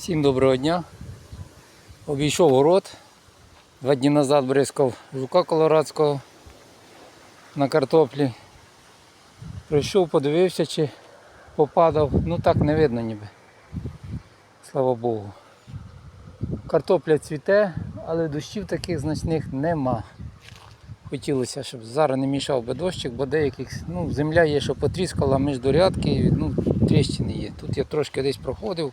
Всім доброго дня. Обійшов город. Два дні назад бризкав жука колорадського на картоплі. Прийшов, подивився, чи попадав. Ну так не видно ніби. Слава Богу. Картопля цвіте, але дощів таких значних нема. Хотілося, щоб зараз не мішав би дощик, бо деяких ну, земля є, що потріскала між дорядки, ну, тріщини є. Тут я трошки десь проходив.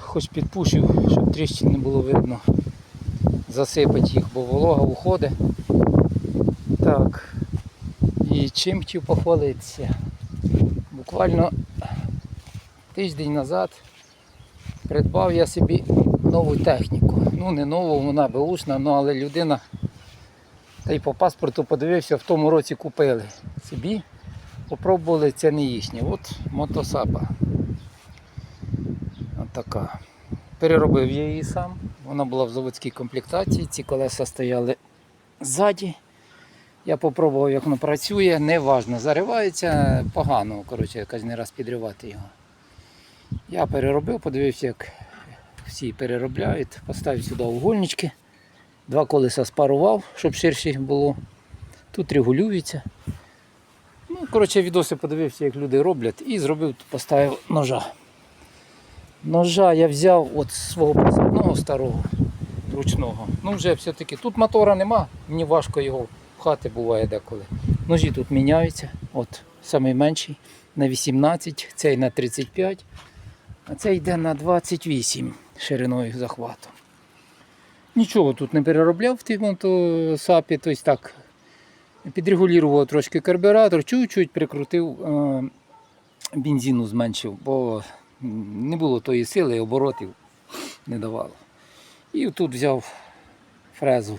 Хоч підпушив, щоб тріщин не було видно. Засипати їх, бо волога уходить. Так. І чим хотів похвалитися? Буквально тиждень назад придбав я собі нову техніку. Ну не нову, вона беушна, ну але людина та й по паспорту подивився, в тому році купили собі. Попробували, це не їхнє. От мотосапа. Така. Переробив я її сам. Вона була в заводській комплектації. Ці колеса стояли ззаді. Я попробував, як воно працює, неважно, заривається погано, коротше, кожен раз підривати його. Я переробив, подивився, як всі переробляють, поставив сюди угольнички. Два колеса спарував, щоб ширше було. Тут регулюється. Ну, коротше, відоси подивився, як люди роблять, і зробив, поставив ножа. Ножа я взяв от свого посадного старого ручного. Ну вже все-таки тут мотора нема, мені важко його пхати буває деколи. Ножі тут міняються. От самий на 18, цей на 35, а цей йде на 28 шириною захвату. Нічого тут не переробляв в тій мотосапі, тобто так. Підрегулював трошки карбюратор, чуть-чуть прикрутив, е, бензину зменшив, бо не було тої сили, оборотів не давало. І тут взяв фрезу.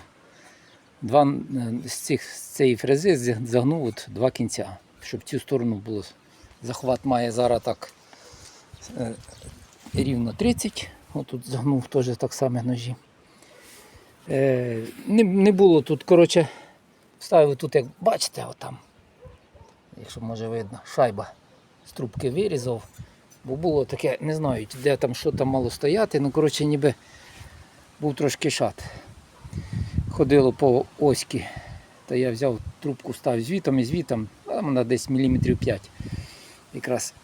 Два, е, з, цих, з цієї фрези загнув от два кінця, щоб цю сторону було. Захват має зараз так е, рівно 30. Отут загнув теж так само ножі. Е, не, не було тут, коротше, ставив тут, як бачите, отам, якщо може видно, шайба з трубки вирізав. Бо було таке, не знаю, де там що там мало стояти, ну коротше ніби був трошки шат. Ходило по оськи. Та я взяв трубку, став звітом і звітом, а вона десь міліметрів 5. Якраз,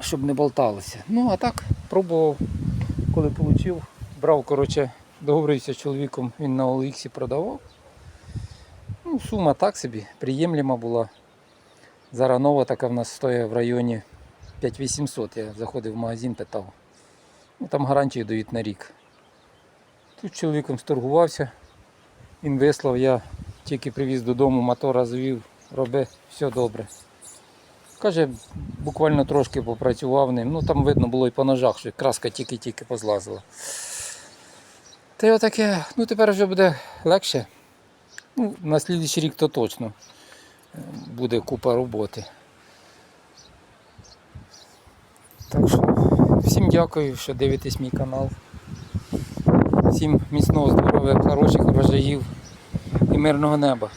щоб не болталося. Ну, а так, пробував, коли отримав, брав, коротше, договорився з чоловіком, він на OLX продавав. Ну, сума так собі, приємлема була. Зараз нова така в нас стоїть в районі 5800. Я заходив в магазин, питав. Ну, там гарантію дають на рік. Тут з чоловіком сторгувався, він вислав, я тільки привіз додому, мотора завів, роби, все добре. Каже, буквально трошки попрацював ним. Ну там видно було і по ножах, що краска тільки-тільки позлазила. Та й отаке, ну тепер вже буде легше. Ну, на слідчий рік то точно е, буде купа роботи. Так що всім дякую, що дивитесь мій канал. Всім міцного здоров'я, хороших врожаїв і мирного неба.